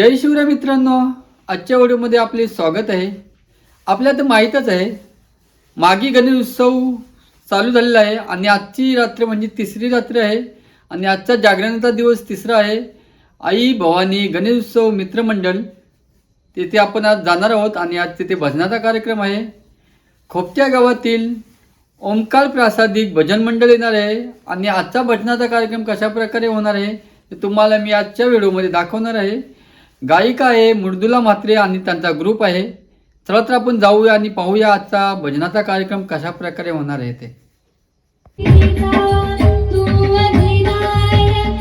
जय शिवराय मित्रांनो आजच्या व्हिडिओमध्ये आपले स्वागत आहे. आपल्या तर माहीतच आहे मागी गणेश उत्सव चालू झालेला आहे आणि आजची रात्र म्हणजे तिसरी रात्र आहे आणि आजचा जागरणाचा दिवस तिसरा आहे. आई भवानी गणेश उत्सव मित्रमंडळ तिथे आपण आज जाणार आहोत आणि आज तिथे भजनाचा कार्यक्रम आहे. खोपच्या गावातील ओंकार प्रासादिक भजन मंडळ येणार आहे आणि आजचा भजनाचा कार्यक्रम कशा प्रकारे होणार आहे ते तुम्हाला मी आजच्या व्हिडिओमध्ये दाखवणार आहे. गायिका आहे मृदुला म्हात्रे आणि त्यांचा ग्रुप आहे. चला तर आपण जाऊया आणि पाहूया आजचा भजनाचा कार्यक्रम कशा प्रकारे होणार आहे ते. तू अधिनायक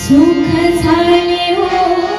सुख झाले हो.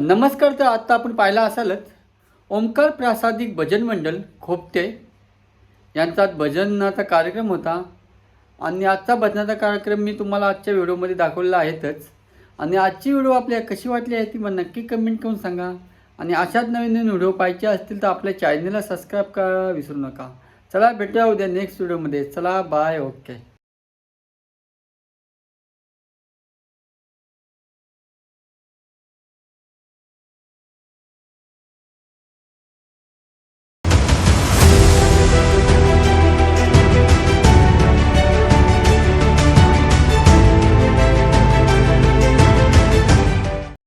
नमस्कार तर आत्ता आपण पाहिला असालच ओंकार प्रासादिक भजन मंडळ खोपटे. यांचा भजनाचा कार्यक्रम होता. आणि आजचा भजनाचा कार्यक्रम मी तुम्हाला आजच्या व्हिडिओमध्ये दाखवलेला आहेतच. आणि आजची व्हिडिओ आपल्या कशी वाटली आहे ती मग नक्की कमेंट करून सांगा. आणि अशाच नवीन नवीन व्हिडिओ पाहिजे असतील तर आपल्या चॅनलला सबस्क्राईब करायला विसरू नका. चला भेटूया उद्या नेक्स्ट व्हिडिओमध्ये चला बाय ओके